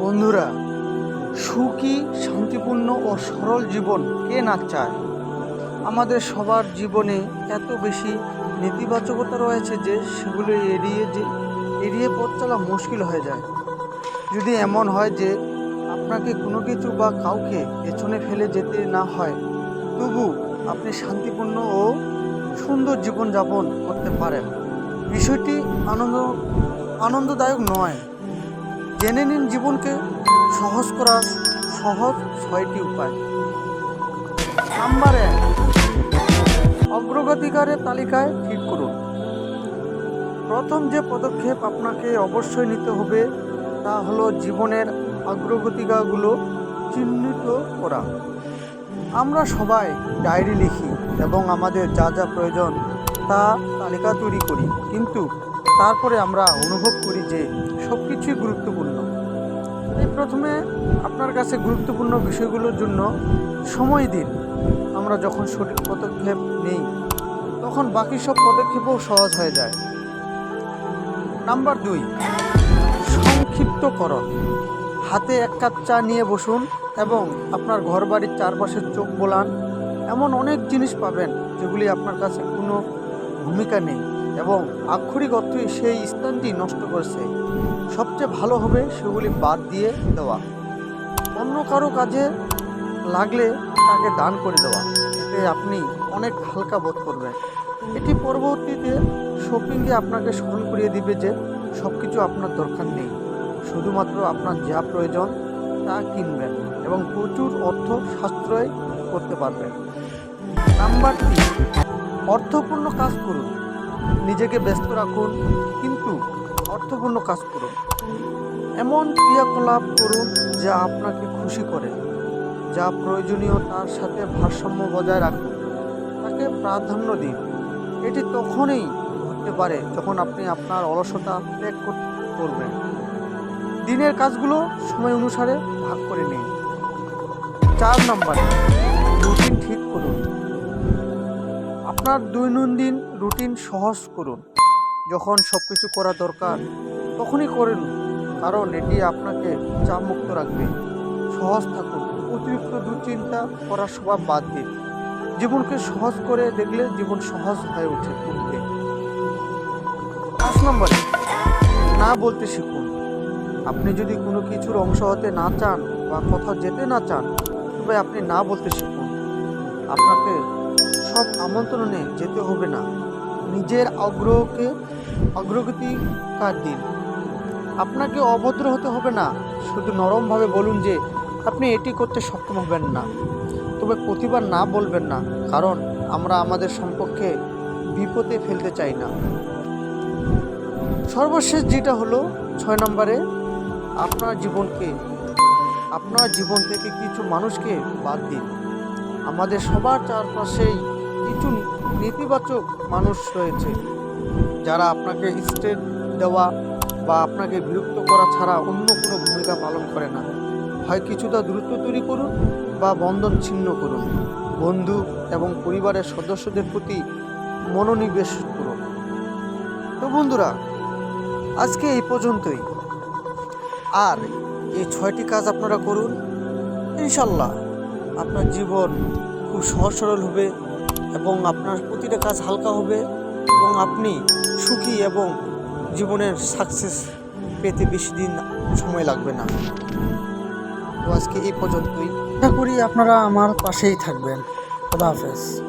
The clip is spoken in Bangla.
বন্ধুরা, সুখী, শান্তিপূর্ণ ও সরল জীবন কে না চায়? আমাদের সবার জীবনে এত বেশি নেতিবাচকতা রয়েছে যে সেগুলো এড়িয়ে যে, এড়িয়ে পথ চলা মুশকিল হয়ে যায়। যদি এমন হয় যে আপনাকে কোনো কিছু বা কাউকে পেছনে ফেলে যেতে না হয়, তবু আপনি শান্তিপূর্ণ ও সুন্দর জীবনযাপন করতে পারেন। বিষয়টি আনন্দ, আনন্দদায়ক নয়। জেনে নিন জীবনকে সহজ করার সহজ ছয়টি উপায়। নাম্বার এক অগ্রগতিকারের তালিকায় ঠিক করুন। প্রথম যে পদক্ষেপ আপনাকে অবশ্যই নিতে হবে, তা হলো জীবনের অগ্রগতিকাগুলো চিহ্নিত করা। আমরা সবাই ডায়েরি লিখি এবং আমাদের যা যা প্রয়োজন তা তালিকা তৈরি করি। কিন্তু তারপরে আমরা অনুভব করি যে সব কিছুই গুরুত্বপূর্ণ। এই প্রথমে আপনার কাছে গুরুত্বপূর্ণ বিষয়গুলোর জন্য সময় দিন। আমরা যখন সঠিক পদক্ষেপ নেই, তখন বাকি সব পদক্ষেপও সহজ হয়ে যায়। নাম্বার দুই, সংক্ষিপ্তকরণ। হাতে এক কাপ চা নিয়ে বসুন এবং আপনার ঘর বাড়ির চারপাশের চোখ বোলান। এমন অনেক জিনিস পাবেন যেগুলি আপনার কাছে কোনো ভূমিকা নেই। এবং আক্ষরিক অর্থই সেই স্থানটি নষ্ট করছে। সবচেয়ে ভালো হবে সেগুলি বাদ দিয়ে দেওয়া। অন্য কারও কাজে লাগলে তাকে দান করে দেওয়া। এতে আপনি অনেক হালকা বোধ করবেন। এটি পরবর্তীতে শপিংয়ে আপনাকে স্মরণ করিয়ে দিবে যে সব কিছু আপনার দরকার নেই। শুধুমাত্র আপনার যা প্রয়োজন তা কিনবেন এবং প্রচুর অর্থ সাশ্রয় করতে পারবেন। নাম্বার তিন, অর্থপূর্ণ কাজ করুন। নিজেকে ব্যস্ত রাখুন, কিন্তু অর্থপূর্ণ কাজ করুন। এমন ক্রিয়াকলাপ করুন যা আপনাকে খুশি করে, যা প্রয়োজনীয় তার সাথে ভারসাম্য বজায় রাখুন। তাকে প্রাধান্য দিন। এটি তখনই ঘটতে পারে যখন আপনি আপনার অলসতা ত্যাগ করবেন। দিনের কাজগুলো সময় অনুসারে ভাগ করে নিন। চার নম্বরে, রুটিন ঠিক করুন। আপনার দৈনন্দিন রুটিন সহজ করুন। যখন সব কিছু করা দরকার, তখনই করুন, কারণ এটি আপনাকে চাপমুক্ত রাখবে। সহজ থাকুন, অতিরিক্ত দুশ্চিন্তা করার স্বভাব বাদ দিন। জীবনকে সহজ করে দেখলে জীবন সহজ হয়ে ওঠে উঠবে পাঁচ নম্বরে, না বলতে শিখুন। আপনি যদি কোনো কিছুর অংশ হতে না চান বা কোথাও যেতে না চান, তবে আপনি না বলতে শিখুন। আপনাকে সব আমন্ত্রণে যেতে হবে না। নিজের আগ্রহকে অগ্রগতি কার দিন? আপনাকে অভদ্র হতে হবে না। শুধু নরমভাবে বলুন যে, আপনি এটি করতে সক্ষম হবেন না। তবে প্রতিবার না বলবেন না, কারণ আমরা আমাদের সম্পর্কে বিপদে ফেলতে চাই না। সর্বশেষ যেটা হলো, ছয় নম্বরে, আপনার জীবনকে, আপনার জীবন থেকে কিছু মানুষকে বাদ দিন। আমাদের সবার চারপাশেই কিছু নেতিবাচক মানুষ রয়েছে। যারা আপনাকে স্টেট দেওয়া বা আপনাকে বিরক্ত করা ছাড়া অন্য কোনো ভূমিকা পালন করে না। হয় কিছুটা দ্রুত তৈরি করুন বা বন্ধন ছিন্ন করুন। বন্ধু এবং পরিবারের সদস্যদের প্রতি মনোনিবেশ করুন। তো বন্ধুরা, আজকে এই পর্যন্তই। আর এই ছয়টি কাজ আপনারা করুন। ইনশাল্লাহ আপনার জীবন খুব সহজ সরল হবে। এবং আপনার প্রতিটা কাজ হালকা হবে এবং আপনি সুখী এবং জীবনের সাকসেস পেতে বেশি দিন সময় লাগবে না। তো আজকে এই পর্যন্তই। আশা করি আপনারা আমার পাশেই থাকবেন। খোদা হাফেজ।